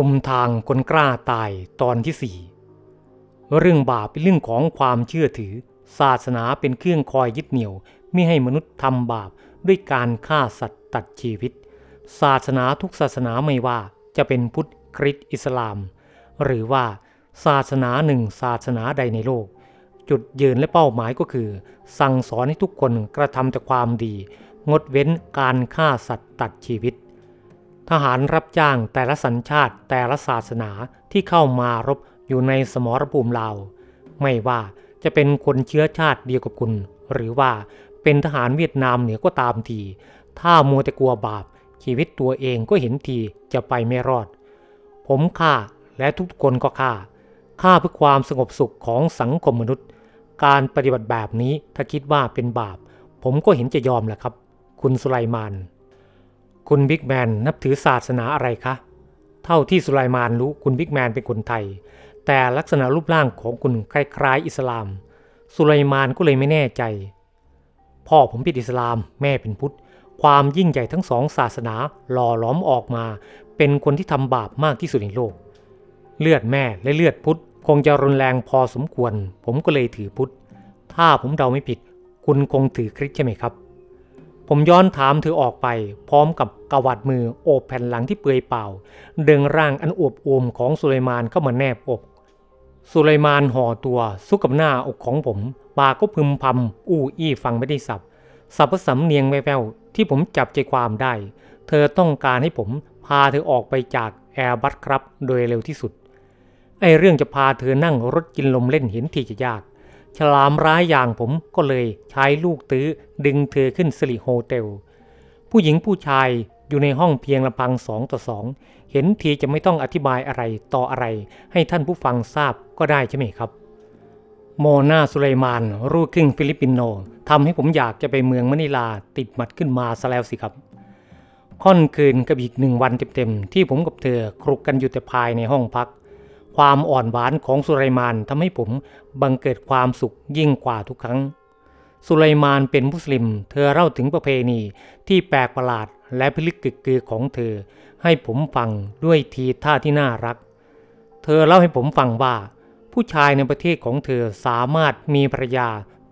ชุมทางคนกล้าตายตอนที่สี่เรื่องบาปเป็นเรื่องของความเชื่อถือ ศาสนาเป็นเครื่องคอยยึดเหนี่ยว ไม่ให้มนุษย์ทำบาปด้วยการฆ่าสัตว์ตัดชีวิต ศาสนาทุกศาสนาไม่ว่าจะเป็นพุทธคริสต์อิสลาม หรือว่าศาสนาหนึ่งศาสนาใดในโลก จุดยืนและเป้าหมายก็คือ สั่งสอนให้ทุกคนกระทำแต่ความดี งดเว้นการฆ่าสัตว์ตัดชีวิต ทหารรับจ้างแต่ละสัญชาติแต่ละศาสนาที่เข้ามารบอยู่ในสมรภูมิลาไม่ว่าจะเป็นคนเชื้อชาติเดียวกับคุณ หรือว่าเป็นทหารเวียดนามเหนือก็ตามที ถ้ามัวแต่กลัวบาป ชีวิตตัวเองก็เห็นทีจะไปไม่รอด ผมฆ่าและทุกคนก็ฆ่าฆ่าเพื่อความสงบสุขของสังคมมนุษย์ การปฏิบัติแบบนี้ถ้าคิดว่าเป็นบาป ผมก็เห็นจะยอมแหละครับ คุณสุไลมาน คุณบิ๊กแมนนับถือศาสนาอะไรคะ เท่าที่สุไลมานรู้คุณบิ๊กแมนเป็นคนไทย แต่ลักษณะรูปร่างของคุณคล้ายๆอิสลาม สุไลมานก็เลยไม่แน่ใจ พ่อผมเป็นอิสลาม แม่เป็นพุทธ ความยิ่งใหญ่ทั้งสองศาสนาหล่อหลอมออกมา เป็นคนที่ทำบาปมากที่สุดในโลก เลือดแม่และเลือดพุทธคงจะรุนแรงพอสมควร ผมก็เลยถือพุทธ ถ้าผมเดาไม่ผิด คุณคงถือคริสใช่ไหมครับ ผมย้อนถามเธอออกไป พร้อมกับกวาดมือโอบแผ่นหลังที่เปื่อยเปล่า ดึงร่างอันอวบอวมของสุไลมานเข้ามาแนบอก สุไลมานห่อตัวซุกกับหน้าอกของผมปากก็พึมพำอู้อี้ฟังไม่ได้สับสับสำเนียงแววๆที่ผมจับใจความได้ เธอต้องการให้ผมพาเธอออกไปจากแอร์บัสครับโดยเร็วที่สุด ไอเรื่องจะพาเธอนั่งรถกินลมเล่นเห็นทีจะยาก ฉลามร้ายอย่างผมก็เลยใช้ลูกตื้อดึงเธอขึ้นสิริโฮเทล ผู้หญิงผู้ชายอยู่ในห้องเพียงลำพังสองต่อสอง เห็นทีจะไม่ต้องอธิบายอะไรต่ออะไร ให้ท่านผู้ฟังทราบก็ได้ใช่ไหมครับ โมนาสุไลมานรูครึ่งฟิลิปปินโนทำให้ผมอยากจะไปเมืองมะนิลาติดหมัดขึ้นมาซะแล้วสิครับ ค่อนคืนกับอีกหนึ่งวันเต็มๆที่ผมกับเธอครุกกันอยู่แต่ภายในห้องพัก ความอ่อนหวานของสุไลมานทำให้ผมบังเกิดความสุขยิ่งกว่าทุกครั้ง สุไลมานเป็นมุสลิม เธอเล่าถึงประเพณีที่แปลกประหลาดและพิลึกกึกกือของเธอ ให้ผมฟังด้วยทีท่าที่น่ารัก เธอเล่าให้ผมฟังว่า ผู้ชายในประเทศของเธอสามารถมีภรรยา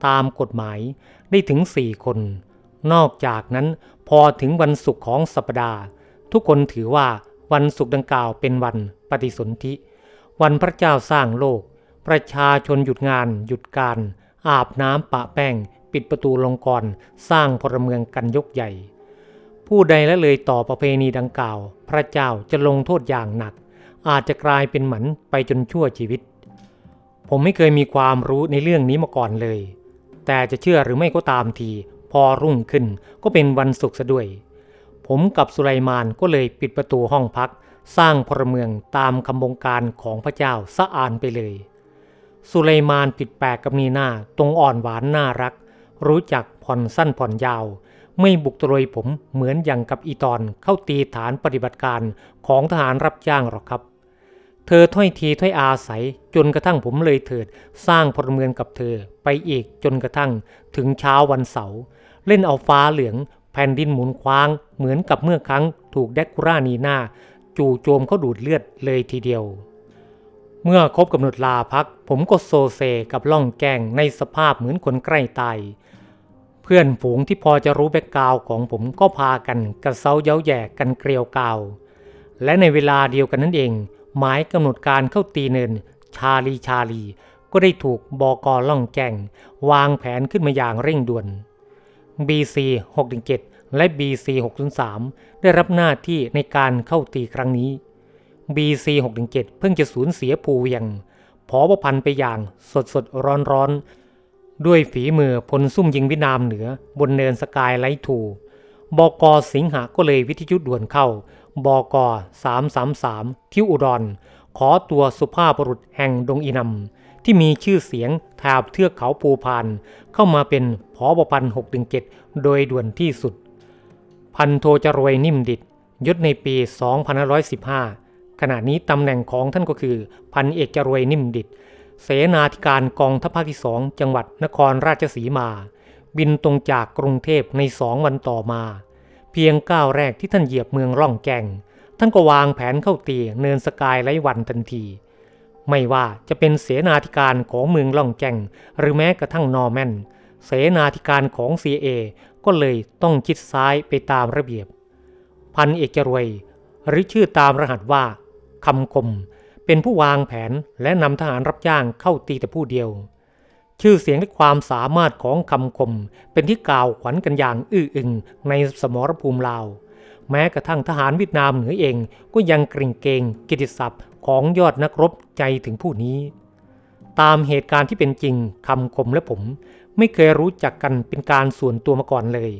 ตามกฎหมายได้ถึงสี่คน นอกจากนั้นพอถึงวันศุกร์ของสัปดาห์ ทุกคนถือว่าวันศุกร์ดังกล่าวเป็นวันปฏิสนธิ วันพระเจ้าสร้างโลก ประชาชนหยุดงาน หยุดการ อาบน้ำปะแป้ง ปิดประตูลงกรสร้างพลเมืองกันยกใหญ่ ผู้ใดละเลยต่อประเพณีดังกล่าว พระเจ้าจะลงโทษอย่างหนัก อาจจะกลายเป็นหมันไปจนชั่วชีวิต ผมไม่เคยมีความรู้ในเรื่องนี้มาก่อนเลย แต่จะเชื่อหรือไม่ก็ตามที พอรุ่งขึ้นก็เป็นวันศุกร์ซะด้วยผมกับสุไลมานก็เลยปิดประตูห้องพัก สร้างพลเมืองตามคำบงการของพระเจ้าสะอานไปเลย สุไลมานผิดแปลกกับนีนาตรงอ่อนหวานน่ารัก รู้จักผ่อนสั้นผ่อนยาว ไม่บุกตรยผมเหมือนอย่างกับอีตอนเข้าตีฐานปฏิบัติการของทหารรับจ้างหรอกครับ เธอถ้อยทีถ้อยอาศัยจนกระทั่งผมเลยเถิด สร้างพลเมืองกับเธอไปอีกจนกระทั่งถึงเช้าวันเสาร์เล่นเอาฟ้าเหลืองแผ่นดินหมุนคว้างเหมือนกับเมื่อครั้งถูกแดกคูรานีนา จู่โจมเขาดูดเลือดเลยทีเดียว เมื่อครบกำหนดลาพัก ผมก็โซเซกับล่องแกงในสภาพเหมือนคนใกล้ตาย เพื่อนฝูงที่พอจะรู้แบกกาวของผมก็พากันกระเซาเย้าแย่กันเกลียวกาว และในเวลาเดียวกันนั่นเอง หมายกำหนดการเข้าตีเนิน ชาลีชาลี ก็ได้ถูกบอกอล่องแกงวางแผนขึ้นมาอย่างเร่งด่วน BC 617 และ BC 603 ได้รับหน้าที่ในการเข้าตีครั้งนี้ BC 617 เพิ่งจะสูญเสียภูเวียงพอประพันไปอย่างสดสดร้อนร้อนด้วยฝีมือพลซุ่มยิงวินามเหนือบนเนินสกายไลท์ทูบอกอสิงหาก็เลยวิทยุด่วนเข้าบอกอ333 ที่อุดร ขอตัวสุภาพบุรุษแห่งดงอินำที่มีชื่อเสียงแถบเทือกเขาภูพาน เข้ามาเป็นพอบพันหกเจ็ดโดยด่วนที่สุด พันโทจรวยนิ่มดิดยศในปี 2515 ขณะนี้ตำแหน่งของท่านก็คือ พันเอกจรวยนิ่มดิดเสนาธิการกองทัพภาคที่สองจังหวัดนครราชสีมา บินตรงจากกรุงเทพในสองวันต่อมา เพียงก้าวแรกที่ท่านเหยียบเมืองร่องแก่ง ท่านก็วางแผนเข้าตีเนินสกายไร้วันทันที ไม่ว่าจะเป็นเสนาธิการของเมืองล่องแจงหรือแม้กระทั่งนอร์แมนเสนาธิการของ CA ก็เลยต้องชิดซ้ายไปตามระเบียบ พันเอกจรวย หรือชื่อตามรหัสว่าคำคม เป็นผู้วางแผนและนำทหารรับจ้างเข้าตีแต่ผู้เดียว ชื่อเสียงและความสามารถของคำคม เป็นที่กล่าวขวัญกันอย่างอื้ออึงในสมรภูมิลาว แม้กระทั่งทหารเวียดนามเหนือเองก็ยังกริ่งเกงกิตติศัพท์ของยอดนักรบใจถึงผู้นี้ ตามเหตุการณ์ที่เป็นจริงคำคมและผม ไม่เคยรู้จักกันเป็นการส่วนตัวมาก่อนเลย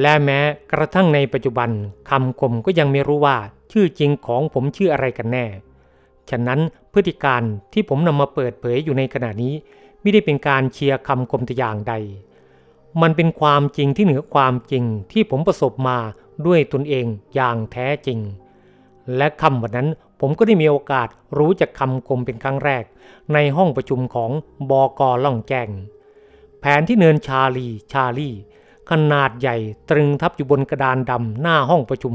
และแม้กระทั่งในปัจจุบันคำคมก็ยังไม่รู้ว่าชื่อจริงของผมชื่ออะไรกันแน่ ฉะนั้นพฤติการที่ผมนำมาเปิดเผยอยู่ในขณะนี้ ไม่ได้เป็นการเชียร์คำคมแต่อย่างใด มันเป็นความจริงที่เหนือความจริงที่ผมประสบมาด้วยตนเองอย่างแท้จริง และคำวันนั้นผมก็ได้มีโอกาสรู้จักคำคมเป็นครั้งแรก ในห้องประชุมของบอกอล่องแจง แผนที่เนินชาลีชาลีขนาดใหญ่ตรึงทับอยู่บนกระดานดำหน้าห้องประชุม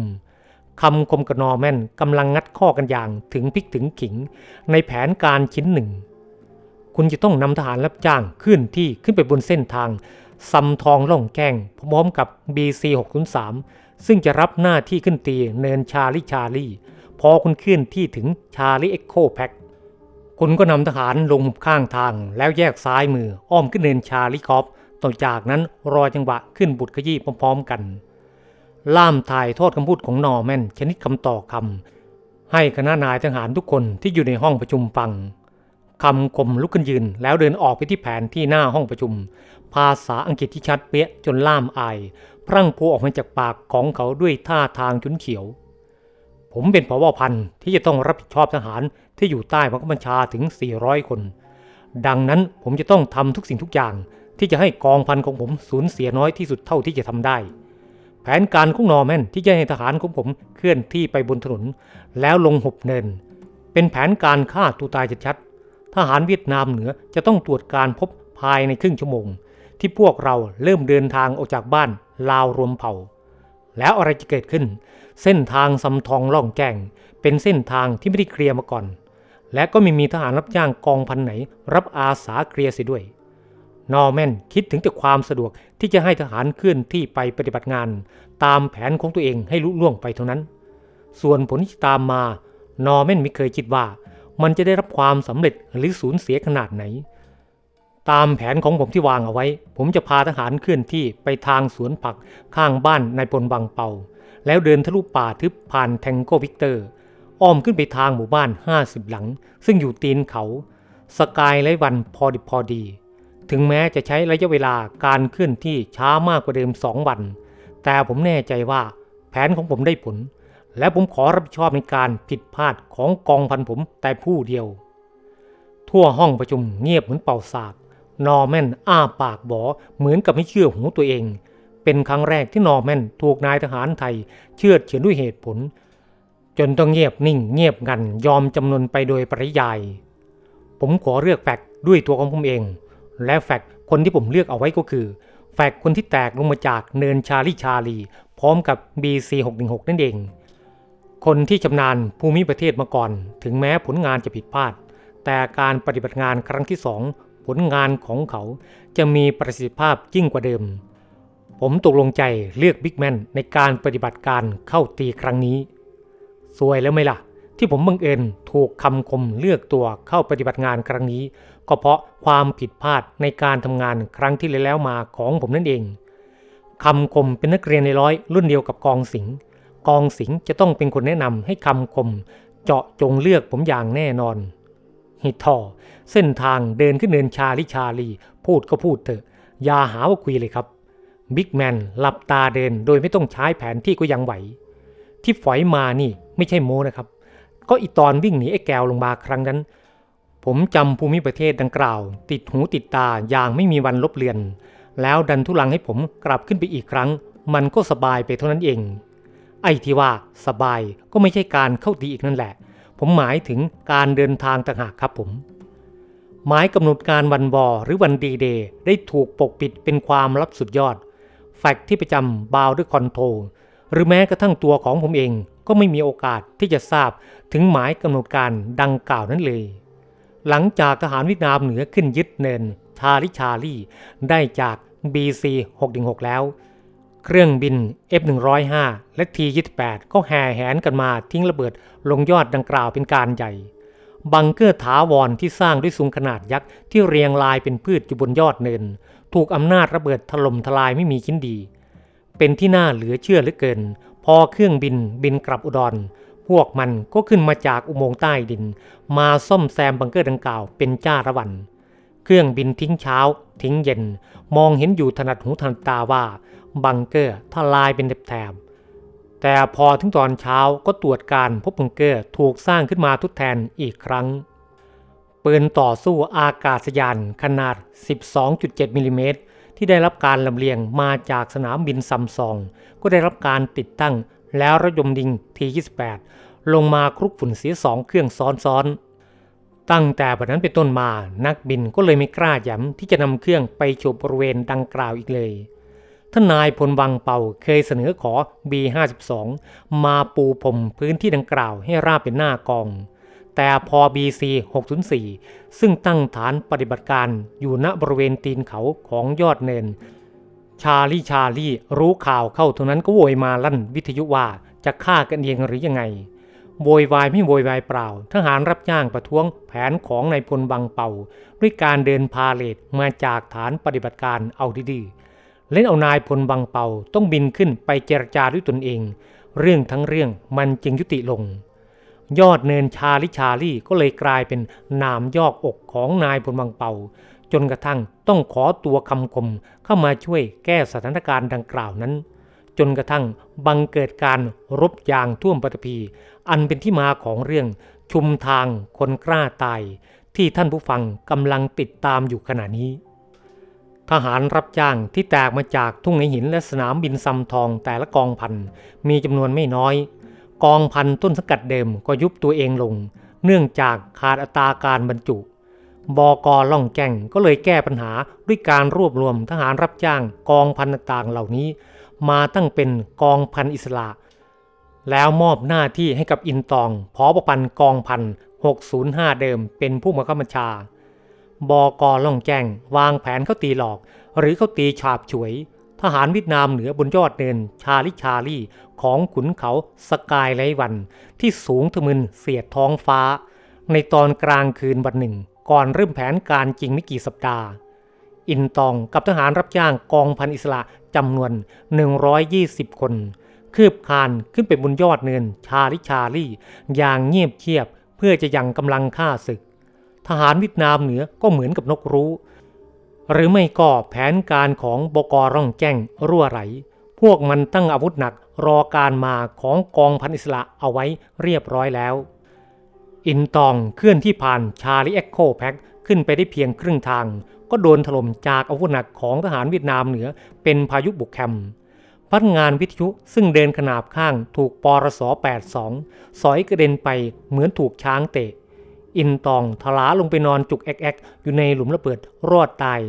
คำคมกนอแมนกำลังงัดข้อกันอย่างถึงพริกถึงขิง ในแผนการชิ้นหนึ่ง คุณจะต้องนำทหารรับจ้างขึ้นที่ขึ้นไปบนเส้นทางซัมทองล่องแก้งพร้อมกับ BC 603ซึ่งจะรับหน้าที่ขึ้นตีเนินชาลีชาลีพอคุณขึ้นที่ถึงชาลีเอ็กโคแพ็ก คุณก็นำทหารลงหุบข้างทาง แล้วแยกซ้ายมืออ้อมขึ้นเนินชาลีคอฟต่อจากนั้นรอจังหวะขึ้นบุตรขยี้พร้อม ๆ กัน ล่ามถ่ายทอดคำพูดของนอร์แมนชนิดคำต่อคำให้คณะนายทหารทุกคนที่อยู่ในห้องประชุมฟังคำคมลุกขึ้นยืน แล้วเดินออกไปที่แผนที่หน้าห้องประชุม ภาษาอังกฤษที่ชัดเป๊ะจนล่ามอาย พรั่งพูออกมาจากปากของเขาด้วยท่าทางฉุนเฉียว ผมเป็นผบพันที่จะต้องรับผิดชอบทหาร ที่อยู่ใต้บังคับบัญชาถึง 400 คน ดังนั้นผมจะต้องทำทุกสิ่งทุกอย่าง ที่จะให้กองพันของผมสูญเสียน้อยที่สุดเท่าที่จะทำได้ แผนการของนอร์แมนที่จะให้ทหารของผมเคลื่อนที่ไปบนถนน แล้วลงหุบเนิน เป็นแผนการฆ่าตัวตายชัดๆทหารเวียดนามเหนือจะต้องตรวจการพบภายในครึ่งชั่วโมง ที่พวกเราเริ่มเดินทางออกจากบ้านลาวรวมเผ่า แล้วอะไรจะเกิดขึ้น เส้นทางสำทองล่องแจ้งเป็นเส้นทางที่ไม่ได้เคลียร์มาก่อน และก็ไม่มีทหารรับจ้างกองพันไหน รับอาสาเคลียร์เสียด้วย นอร์แมนคิดถึงแต่ความสะดวกที่จะให้ทหารเคลื่อนที่ไปปฏิบัติงาน ตามแผนของตัวเองให้ลุล่วงไปเท่านั้น ส่วนผลที่ตามมา นอร์แมนไม่เคยคิดว่า มันจะได้รับความสำเร็จหรือสูญเสียขนาดไหน ตามแผนของผมที่วางเอาไว้ ผมจะพาทหารเคลื่อนที่ไปทางสวนผักข้างบ้านนายพลบางเปาแล้วเดินทะลุป่าทึบผ่านแทงโกวิกเตอร์ อ้อมขึ้นไปทางหมู่บ้าน 50 หลัง ซึ่งอยู่ตีนเขาสกายไรวันพอดิพอดี ถึงแม้จะใช้ระยะเวลาการเคลื่อนที่ช้ามากกว่าเดิมสองวัน แต่ผมแน่ใจว่าแผนของผมได้ผล และผมขอรับผิดชอบในการผิดพลาดของกองพันผมแต่ผู้เดียว ทั่วห้องประชุมเงียบเหมือนเป่าศาสตร์นอร์แมนอ้าปากบอเหมือนกับไม่เชื่อหูตัวเอง เป็นครั้งแรกที่นอร์แมนถูกนายทหารไทย เชื่อเฉือนด้วยเหตุผล นต้องเงียบนิ่งเงียบงันยอมจำนนไปโดยปริยาย ผมขอเลือกแฟกด้วยตัวของผมเอง และแฟกคนที่ผมเลือกเอาไว้ก็คือ แฟกคนที่แตกลงมาจากเนินชาลีชาลี พร้อมกับ BC 616 นั่นเอง คนที่ชำนาญภูมิประเทศมาก่อน ถึงแม้ผลงานจะผิดพลาด แต่การปฏิบัติงานครั้งที่สองผลงานของเขาจะมีประสิทธิภาพยิ่งกว่าเดิม ผมตกลงใจเลือกบิ๊กแมนในการปฏิบัติการเข้าตีครั้งนี้ สวยแล้วไหมล่ะ ที่ผมบังเอิญถูกคำคมเลือกตัวเข้าปฏิบัติงานครั้งนี้ ก็เพราะความผิดพลาดในการทำงานครั้งที่แล้วมาของผมนั่นเองคำคมเป็นนักเรียนในร้อยรุ่นเดียวกับกองสิงกองสิงจะต้องเป็นคนแนะนำให้คำคม เจาะจงเลือกผมอย่างแน่นอนฮิทอเส้นทางเดินขึ้นเนินชาลิชาลี พูดก็พูดเถอะ อย่าหาว่าคุยเลยครับบิ๊กแมนหลับตาเดินโดยไม่ต้องใช้แผนที่ก็ยังไหว ที่ฝอยมานี่ไม่ใช่โมนะครับ ก็อีตอนวิ่งหนีไอ้แกวลงมาครั้งนั้น ผมจำภูมิประเทศดังกล่าว ติดหูติดตาอย่างไม่มีวันลบเลือน แล้วดันทุลังให้ผมกลับขึ้นไปอีกครั้ง มันก็สบายไปเท่านั้นเอง ไอ้ที่ว่าสบายก็ไม่ใช่การเข้าตีอีกนั่นแหละ ผมหมายถึงการเดินทางต่างหากครับผมหมายกำหนดการวันวอหรือวันดีเดย์ได้ถูกปกปิดเป็นความลับสุดยอด แฟกต์ที่ประจำบาวด้วยคอนโทร หรือแม้กระทั่งตัวของผมเองก็ไม่มีโอกาสที่จะทราบถึงหมายกำหนดการดังกล่าวนั้นเลย หลังจากทหารเวียดนามเหนือขึ้นยึดเนินชาลิชาลีได้จาก BC 616แล้ว เครื่องบิน F105 และ T28 ก็แห่แหนกันมาทิ้งระเบิดลงยอดดังกล่าวเป็นการใหญ่ บังเกอร์ถาวรที่สร้างด้วยซุงขนาดยักษ์ที่เรียงรายเป็นพืชอยู่บนยอดเนิน ถูกอำนาจระเบิดถล่มทลายไม่มีชิ้นดี เป็นที่น่าเหลือเชื่อเหลือเกิน พอเครื่องบินบินกลับอุดร พวกมันก็ขึ้นมาจากอุโมงค์ใต้ดิน มาซ่อมแซมบังเกอร์ดังกล่าวเป็นจ้าระวัน เครื่องบินทิ้งเช้า ทิ้งเย็น มองเห็นอยู่ถนัดหูถนัดตาว่าบังเกอร์ทลายเป็นแถบแต่พอถึงตอนเช้าก็ตรวจการพบบังเกอร์ถูกสร้างขึ้นมาทดแทนอีกครั้ง ปืนต่อสู้อากาศยานขนาด 12.7มิลลิเมตร ที่ได้รับการลำเลียงมาจากสนามบินซัมซอง ก็ได้รับการติดตั้งแล้วระยมดิงที28ลงมาคลุกฝุ่นเสียสองเครื่องซ้อนๆ ตั้งแต่บัดนั้นเป็นต้นมานักบินก็เลยไม่กล้าย้ำที่จะนำเครื่องไปโฉบบริเวณดังกล่าวอีกเลยท่านนายพลวังเป่าเคยเสนอขอ B52 มาปูพรมพื้นที่ดังกล่าวให้ราบเป็นหน้ากอง แต่พอ BC 604 ซึ่งตั้งฐานปฏิบัติการอยู่ณบริเวณตีนเขาของยอดเนิน ชาลีชาลีรู้ข่าวเข้าเท่านั้นก็โวยมาลั่นวิทยุว่าจะฆ่ากันเองหรือยังไงโวยวายไม่โวยวายเปล่า ทหารรับจ้างประท้วงแผนของนายพลบังเป่า ด้วยการเดินพาเลทมาจากฐานปฏิบัติการเอาดื้อๆเล่นเอานายพลบังเป่าต้องบินขึ้นไปเจรจาด้วยตนเอง เรื่องทั้งเรื่องมันจึงยุติลง ยอดเนินชาลิชาลี่ก็เลยกลายเป็นนามยอกอกของนายพลบังเป่า จนกระทั่งต้องขอตัวคำคมเข้ามาช่วยแก้สถานการณ์ดังกล่าวนั้น จนกระทั่งบังเกิดการรบยางท่วมปฐพี อันเป็นที่มาของเรื่องชุมทางคนกล้าตาย ที่ท่านผู้ฟังกำลังติดตามอยู่ขณะนี้ ทหารรับจ้างที่แตกมาจากทุ่งในหินและสนามบินซำทองแต่ละกองพันมีจำนวนไม่น้อย กองพันต้นสังกัดเดิมก็ยุบตัวเองลง เนื่องจากขาดอัตราการบรรจุ บกล่องแก่งก็เลยแก้ปัญหาด้วยการรวบรวมทหารรับจ้างกองพันต่างๆเหล่านี้ มาตั้งเป็นกองพันอิสระ แล้วมอบหน้าที่ให้กับอินตองพอประพันกองพัน605 เดิมเป็นผู้บังคับบัญชา บกล่องแจ้งวางแผนเข้าตีหลอก หรือเข้าตีฉาบฉวย ทหารเวียดนามเหนือบนยอดเนินชาลิชาลีของขุนเขาสกายไลวัน ที่สูงทะมึนเสียดท้องฟ้า ในตอนกลางคืนวันหนึ่ง ก่อนเริ่มแผนการจริงไม่กี่สัปดาห์ อินตองกับทหารรับจ้างกองพันอิสระจำนวน 120 คน คืบคานขึ้นไปบนยอดเนินชาลิชาลีอย่างเงียบเชียบเพื่อจะยังกำลังฆ่าศึก ทหารเวียดนามเหนือก็เหมือนกับนกรู้ หรือไม่ก็แผนการของบกร่องแจ้งรั่วไหล พวกมันตั้งอาวุธหนักรอการมาของกองพันอิสระเอาไว้เรียบร้อยแล้ว อินตองเคลื่อนที่ผ่านชาลิเอ็กโคแพ็กขึ้นไปได้เพียงครึ่งทาง ก็โดนถล่มจากอาวุธหนักของทหารเวียดนามเหนือเป็นพายุบุกแคมป์พนักงานวิทยุซึ่งเดินขนาบข้างถูกปรส82 สอยกระเด็นไปเหมือนถูกช้างเตะ อินตองทลาลงไปนอนจุกแอกแอกอยู่ในหลุมระเบิดรอดตาย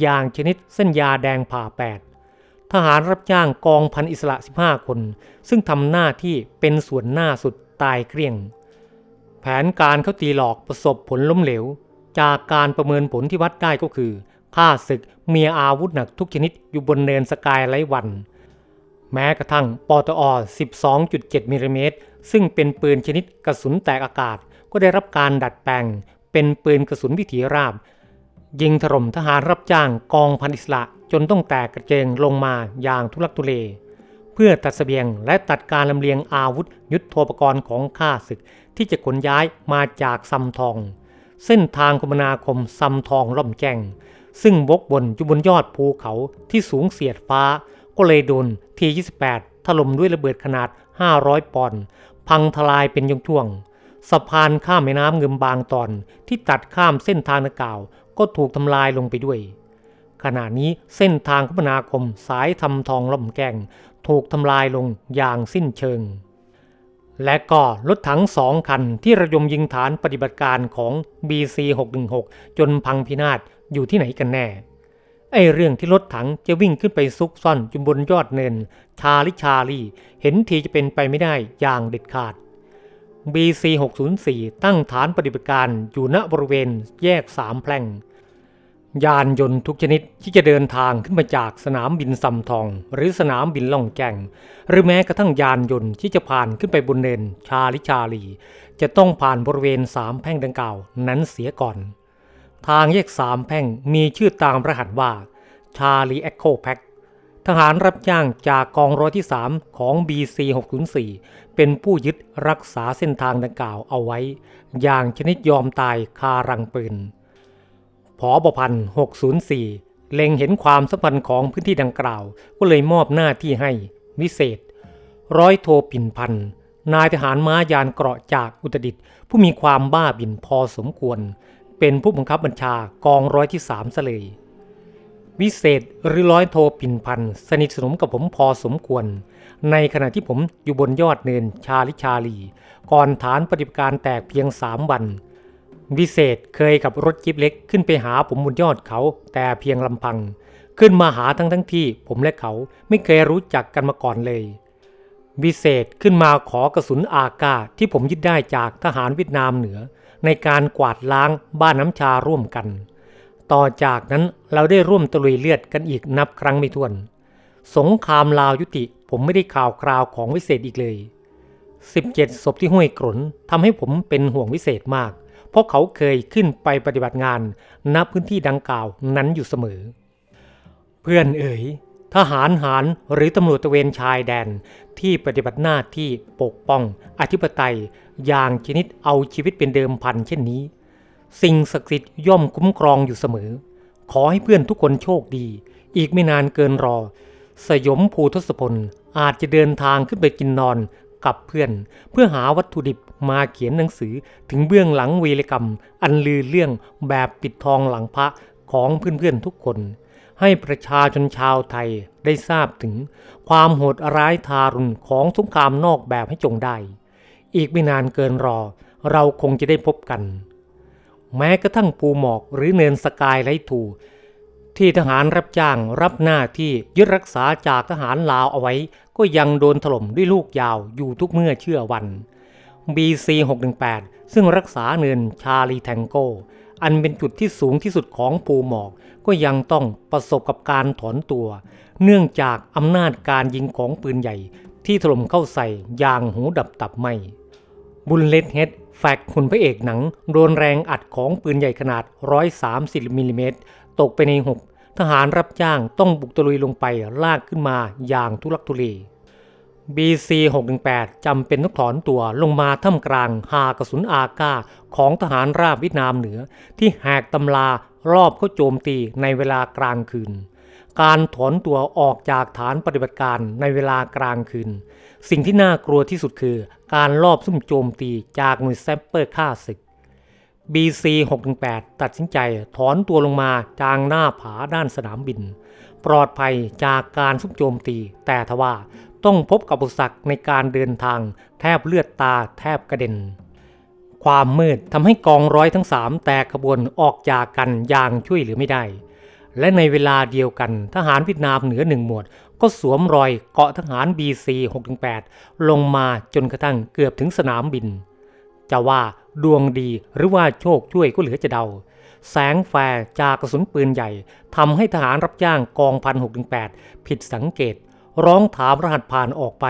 อย่างชนิดเส้นยาแดงผ่าแปดทหารรับจ้างกองพันอิสระ 15 คน ซึ่งทำหน้าที่เป็นส่วนหน้าสุดตายเกลี้ยง แผนการเขาตีหลอกประสบผลล้มเหลว จากการประเมินผลที่วัดได้ก็คือข้าศึกมีอาวุธหนักทุกชนิดอยู่บนเนินสกายไลวัน แม้กระทั่งปตอ 12.7มิลลิเมตรซึ่งเป็นปืนชนิดกระสุนแตกอากาศ ก็ได้รับการดัดแปลง เป็นปืนกระสุนวิถีราบ ยิงถล่มทหารรับจ้างกองพันอิสระจนต้องแตกกระเจิงลงมาอย่างทุลักทุเล เพื่อตัดเสบียงและตัดการลำเลียงอาวุธยุทโธปกรณ์ของข้าศึก ที่จะขนย้ายมาจากซัมทอง เส้นทางคมนาคมซัมทองล่อมแจ้งซึ่งบกบนอยู่บนยอดภูเขาที่สูงเสียดฟ้า ก็เลยโดนที28ถล่มด้วยระเบิดขนาด 500 ปอนด์พังทลายเป็นยงท่วง สะพานข้ามแม่น้ำเงิมบางตอนที่ตัดข้ามเส้นทางดังกล่าว ก็ถูกทำลายลงไปด้วย ขณะนี้เส้นทางคมนาคมสายทำทองล่อมแกงถูกทำลายลงอย่างสิ้นเชิง และก็รถถังสองคันที่ระยมยิงฐานปฏิบัติการของ BC 616 จนพังพินาศอยู่ที่ไหนกันแน่ไอเรื่องที่รถถังจะวิ่งขึ้นไปซุกซ่อนอยู่บนยอดเนิน ชาลิชาลีเห็นทีจะเป็นไปไม่ได้อย่างเด็ดขาด BC 604 ตั้งฐานปฏิบัติการอยู่ณบริเวณแยกสามแพร่ง ยานยนต์ทุกชนิดที่จะเดินทางขึ้นมาจากสนามบินซำทอง หรือสนามบินล่องแก่ง หรือแม้กระทั่งยานยนต์ที่จะผ่านขึ้นไปบนเนินชาลิชาลี จะต้องผ่านบริเวณสามแพร่งดังกล่าวนั้นเสียก่อน ทางแยกสามแพร่งมีชื่อตามรหัสว่าชาลี e อ h โคแพ็ทหารรับจ้างจากกองร้อยที่ 3 ของ BC 604 เป็นผู้ยึดรักษาเส้นทางดังกล่าวเอาไว้ อย่างชนิดยอมตายคารังปืนผอบพัน604 เล็งเห็นความสัมพันธ์ของพื้นที่ดังกล่าว ก็เลยมอบหน้าที่ให้วิเศษ ร้อยโทปิ่นพันนายทหารม้ายานเกราะจากอุตรดิตผู้มีความบ้าบินพอสมควร เป็นผู้บังคับบัญชากองร้อยที่สามซะเลยวิเศษหรือร้อยโทปิ่นพันสนิทสนมกับผมพอสมควร ในขณะที่ผมอยู่บนยอดเนินชาลิชาลี ก่อนฐานปฏิบัติการแตกเพียงสามวัน วิเศษเคยขับรถจิ๊บเล็กขึ้นไปหาผมบนยอดเขาแต่เพียงลำพัง ขึ้นมาหาทั้งทั้งที่ผมและเขาไม่เคยรู้จักกันมาก่อนเลย วิเศษขึ้นมาขอกระสุนอากาที่ผมยึดได้จากทหารเวียดนามเหนือ ในการกวาดล้างบ้านน้ำชาร่วมกัน ต่อจากนั้นเราได้ร่วมตะลุยเลือดกันอีกนับครั้งไม่ถ้วน สงครามลาวยุติ ผมไม่ได้ข่าวคราวของวิเศษอีกเลย 17 ศพที่ห้วยกรนทำให้ผมเป็นห่วงวิเศษมาก เพราะเขาเคยขึ้นไปปฏิบัติงานณพื้นที่ดังกล่าวนั้นอยู่เสมอ เพื่อนเอ๋ยทหารหารหรือตำรวจตระเวนชายแดนที่ปฏิบัติหน้าที่ปกป้องอธิปไตยอย่างชนิดเอาชีวิตเป็นเดิมพันเช่นนี้ สิ่งศักดิ์สิทธิ์ย่อมคุ้มครองอยู่เสมอ ขอให้เพื่อนทุกคนโชคดี อีกไม่นานเกินรอ สยมภูทศพลอาจจะเดินทางขึ้นไปกินนอนกับเพื่อน เพื่อหาวัตถุดิบมาเขียนหนังสือถึงเบื้องหลังวีรกรรม อันลือเรื่องแบบปิดทองหลังพระของเพื่อนๆทุกคน ให้ประชาชนชาวไทยได้ทราบถึงความโหดร้ายทารุณของสงครามนอกแบบให้จงได้ อีกไม่นานเกินรอ เราคงจะได้พบกัน แม้กระทั่งภูหมอกหรือเนินสกายไลทู ที่ทหารรับจ้างรับหน้าที่ยึดรักษาจากทหารลาวเอาไว้ ก็ยังโดนถล่มด้วยลูกยาวอยู่ทุกเมื่อเชื่อวัน BC 618ซึ่งรักษาเนินชาลีแทงโก อันเป็นจุดที่สูงที่สุดของภูหมอก ก็ยังต้องประสบกับการถอนตัว เนื่องจากอำนาจการยิงของปืนใหญ่ ที่ถล่มเข้าใส่อย่างหูดับตับไหมบุลเลตเฮดแฟกหุ่นพระเอกหนัง โดนแรงอัดของปืนใหญ่ขนาด 130มิลลิเมตรตกไปในหก ทหารรับจ้างต้องบุกตะลุยลงไปลากขึ้นมาอย่างทุลักทุเล BC 618จำเป็นต้องถอนตัวลงมาท่ามกลางหากระสุนอากาของทหารราบเวียดนามเหนือ ที่แหกตำลารอบเข้าโจมตีในเวลากลางคืน การถอนตัวออกจากฐานปฏิบัติการในเวลากลางคืน สิ่งที่น่ากลัวที่สุดคือ การลอบซุ่มโจมตีจากหน่วยแซปเปอร์ฆ่าศึก BC 618 ตัดสินใจถอนตัวลงมาจางหน้าผาด้านสนามบิน ปลอดภัยจากการซุ่มโจมตี แต่ทว่าต้องพบกับอุปสรรคในการเดินทางแทบเลือดตาแทบกระเด็น ความมืดทำให้กองร้อยทั้งสามแตกขบวนออกจากกันอย่างช่วยเหลือไม่ได้ และในเวลาเดียวกันทหารเวียดนามเหนือหนึ่งหมวด ก็สวมรอยเกาะทหาร BC 618 ลงมาจนกระทั่งเกือบถึงสนามบิน จะว่าดวงดีหรือว่าโชคช่วยก็เหลือจะเดา แสงแฟร์จากกระสุนปืนใหญ่ทำให้ทหารรับจ้างกองพันหกแปดผิดสังเกต ร้องถามรหัสผ่านออกไป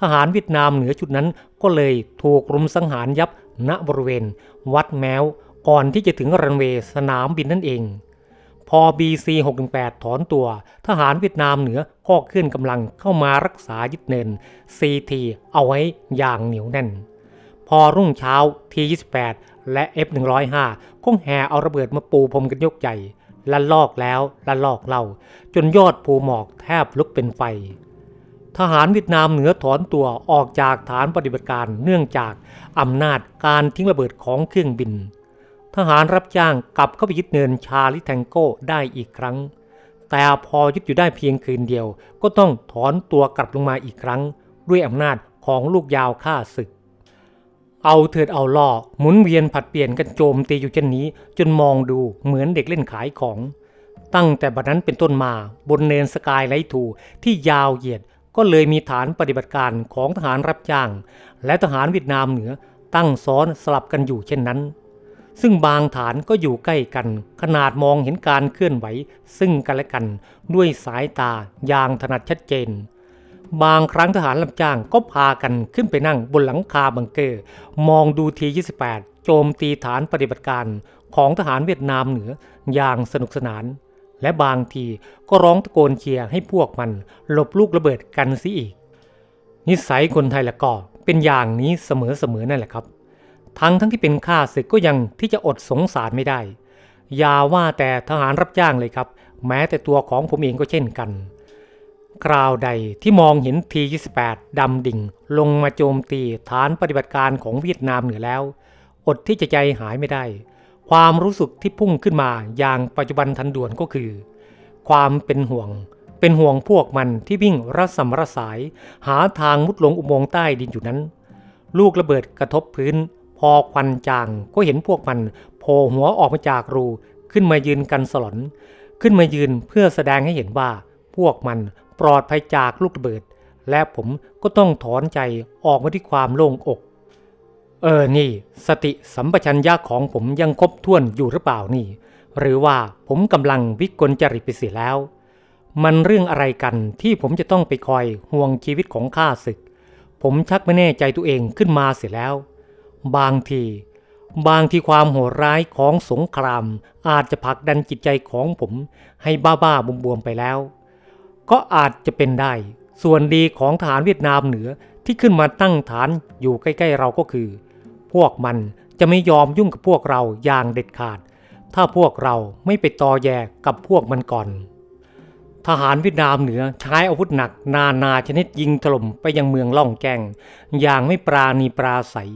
ทหารเวียดนามเหนือจุดนั้นก็เลยถูกรุมสังหารยับณบริเวณ วัดแมวก่อนที่จะถึงรันเวย์สนามบินนั่นเอง พอ BC 618ถอนตัว ทหารเวียดนามเหนือก็เคลื่อนกำลังเข้ามารักษายึดเนิน CT เอาไว้อย่างเหนียวแน่น พอรุ่งเช้า T28 และ F105 ก็แห่เอาระเบิดมาปูพรมกันยกใหญ่ละลอกแล้วละลอกเล่า จนยอดภูหมอกแทบลุกเป็นไฟ ทหารเวียดนามเหนือถอนตัวออกจากฐานปฏิบัติการเนื่องจากอำนาจการทิ้งระเบิดของเครื่องบิน ทหารรับจ้างกลับเข้าไปยึดเนินชาลิแทงโก้ได้อีกครั้ง แต่พอยึดอยู่ได้เพียงคืนเดียว ก็ต้องถอนตัวกลับลงมาอีกครั้ง ด้วยอำนาจของลูกยาวฆ่าศึก เอาเถิดเอาล่อหมุนเวียนผัดเปลี่ยนกันโจมตีอยู่เช่นนี้ จนมองดูเหมือนเด็กเล่นขายของ ตั้งแต่บัดนั้นเป็นต้นมาบนเนินสกายไลท์ทูที่ยาวเหยียดก็เลยมีฐานปฏิบัติการของทหารรับจ้าง และทหารเวียดนามเหนือตั้งซ้อนสลับกันอยู่เช่นนั้น ซึ่งบางฐานก็อยู่ใกล้กัน ขนาดมองเห็นการเคลื่อนไหว ซึ่งกันและกันด้วยสายตาอย่างถนัดชัดเจน บางครั้งทหารรับจ้างก็พากันขึ้นไปนั่งบนหลังคาบังเกอร์ มองดูที 28 โจมตีฐานปฏิบัติการของทหารเวียดนามเหนืออย่างสนุกสนาน และบางทีก็ร้องตะโกนเชียร์ให้พวกมันหลบลูกระเบิดกันซิอีก นิสัยคนไทยละก็เป็นอย่างนี้เสมอๆนั่นแหละครับ ทั้งทั้งที่เป็นข้าศึกก็ยังที่จะอดสงสารไม่ได้ อย่าว่าแต่ทหารรับจ้างเลยครับ แม้แต่ตัวของผมเองก็เช่นกัน คราวใดที่มองเห็นที28ดำดิ่ง ลงมาโจมตีฐานปฏิบัติการของเวียดนามเหนือแล้ว อดที่จะใจหายไม่ได้ ความรู้สึกที่พุ่งขึ้นมาอย่างปัจจุบันทันด่วนก็คือ ความเป็นห่วง เป็นห่วงพวกมันที่วิ่งระสำรสาย หาทางมุดลงอุโมงค์ใต้ดินอยู่นั้น ลูกระเบิดกระทบพื้น พอควันจางก็เห็นพวกมันโผล่หัวออกมาจากรูขึ้นมายืนกันสลอน ขึ้นมายืนเพื่อแสดงให้เห็นว่าพวกมัน ปลอดภัยจากลูกระเบิด และผมก็ต้องถอนใจออกมาที่ความโล่งอก เออนี่ สติสัมปชัญญะของผมยังครบถ้วนอยู่หรือเปล่านี่ หรือว่าผมกำลังวิกลจริตไปเสียแล้ว มันเรื่องอะไรกันที่ผมจะต้องไปคอยห่วงชีวิตของข้าศึก ผมชักไม่แน่ใจตัวเองขึ้นมาเสียแล้ว บางทีบางทีความโหดร้ายของสงครามอาจจะผลักดันจิตใจของผมให้บ้าๆบวมๆไปแล้ว ก็อาจจะเป็นได้ ส่วนดีของทหารเวียดนามเหนือที่ขึ้นมาตั้งฐานอยู่ใกล้ๆเราก็คือ พวกมันจะไม่ยอมยุ่งกับพวกเราอย่างเด็ดขาด ถ้าพวกเราไม่ไปตอแยกับพวกมันก่อน ทหารเวียดนามเหนือใช้อาวุธหนัก นานาชนิดยิงถล่มไปยังเมืองล่องแกงอย่างไม่ปราณีปราศัย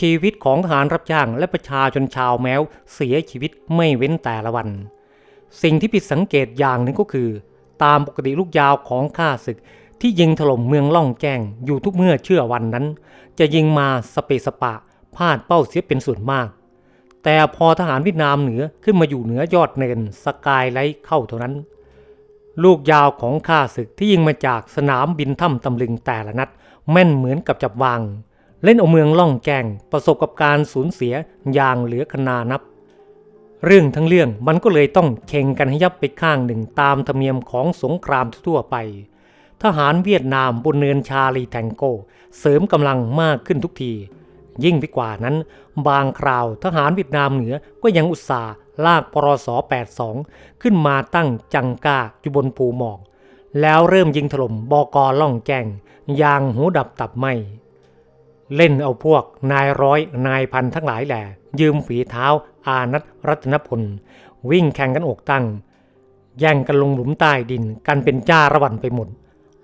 ชีวิตของทหารรับจ้างและประชาชนชาวแม้วเสียชีวิตไม่เว้นแต่ละวัน สิ่งที่ผิดสังเกตอย่างหนึ่งก็คือ ตามปกติลูกยาวของข้าศึก ที่ยิงถล่มเมืองล่องแกงอยู่ทุกเมื่อเชื่อวันนั้น จะยิงมาสเปสปะพลาดเป้าเสียเป็นส่วนมาก แต่พอทหารเวียดนามเหนือขึ้นมาอยู่เหนือยอดเนินสกายไลท์เข้าเท่านั้น ลูกยาวของข้าศึกที่ยิงมาจากสนามบินถ้ำตำลึงแต่ละนัด แม่นเหมือนกับจับวาง เล่นเอาเมืองล่องแกงประสบกับการสูญเสียอย่างเหลือขนานับ เรื่องทั้งเรื่องมันก็เลยต้องเข่งกันให้ยับไปข้างหนึ่งตามธรรมเนียมของสงครามทั่วไป ทหารเวียดนามบนเนินชาลีแทงโก เสริมกำลังมากขึ้นทุกที ยิ่งไปกว่านั้น บางคราวทหารเวียดนามเหนือก็ยังอุตส่าห์ลากปรส82 ขึ้นมาตั้งจังกาอยู่บนภูหมอก แล้วเริ่มยิงถล่มบอกอล่องแกงยางหูดับตับไหม เล่นเอาพวกนายร้อยนายพันทั้งหลายแหล่ยืมฝีเท้าอานัทรัตนพล วิ่งแข่งกันอกตั้ง แย่งกันลงหลุมใต้ดินกันเป็นจ้าระวันไปหมด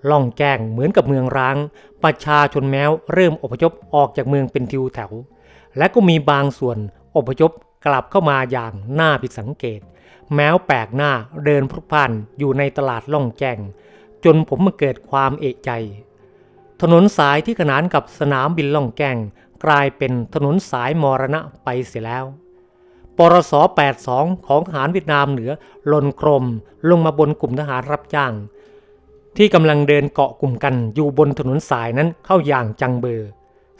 ล่องแจ้งเหมือนกับเมืองร้าง ประชาชนแม้วเริ่มอพยพออกจากเมืองเป็นทิวแถว และก็มีบางส่วนอพยพกลับเข้ามาอย่างน่าผิดสังเกต แม้วแปลกหน้าเดินพลุกพล่านอยู่ในตลาดล่องแจ้ง จนผมมาเกิดความเอะใจ ถนนสายที่ขนานกับสนามบินล่องแกงกลายเป็นถนนสายมรณะไปเสียแล้ว ปรส 82 ของทหารเวียดนามเหนือหล่นโครมลงมาบนกลุ่มทหารรับจ้าง ที่กำลังเดินเกาะกลุ่มกันอยู่บนถนนสายนั้นเข้าอย่างจังเบอร์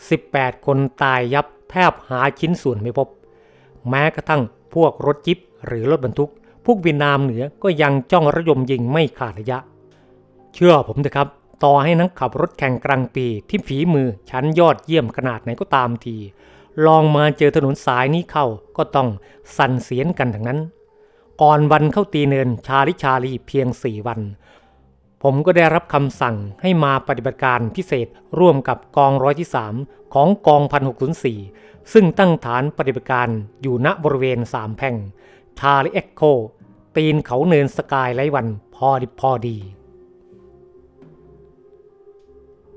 18 คนตายยับแทบหาชิ้นส่วนไม่พบ แม้กระทั่งพวกรถจิบหรือรถบรรทุก พวกเวียดนามเหนือก็ยังจ้องระยมยิงไม่ขาดระยะ เชื่อผมเถอะครับ ต่อให้นักขับรถแข่งกลางปีที่ฝีมือชั้นยอดเยี่ยมขนาดไหนก็ตามที ลองมาเจอถนนสายนี้เข้าก็ต้องสั่นเสียนกันทั้งนั้น ก่อนวันเข้าตีเนินชาลิชาลีเพียงสี่วัน ผมก็ได้รับคำสั่งให้มาปฏิบัติการพิเศษร่วมกับกองร้อยที่3ของกองพันหกสี่ซึ่งตั้งฐานปฏิบัติการอยู่ณบริเวณสามแพ่งชาลิเอ็กโคตีนเขาเนินสกายไลวันพอดิพอดี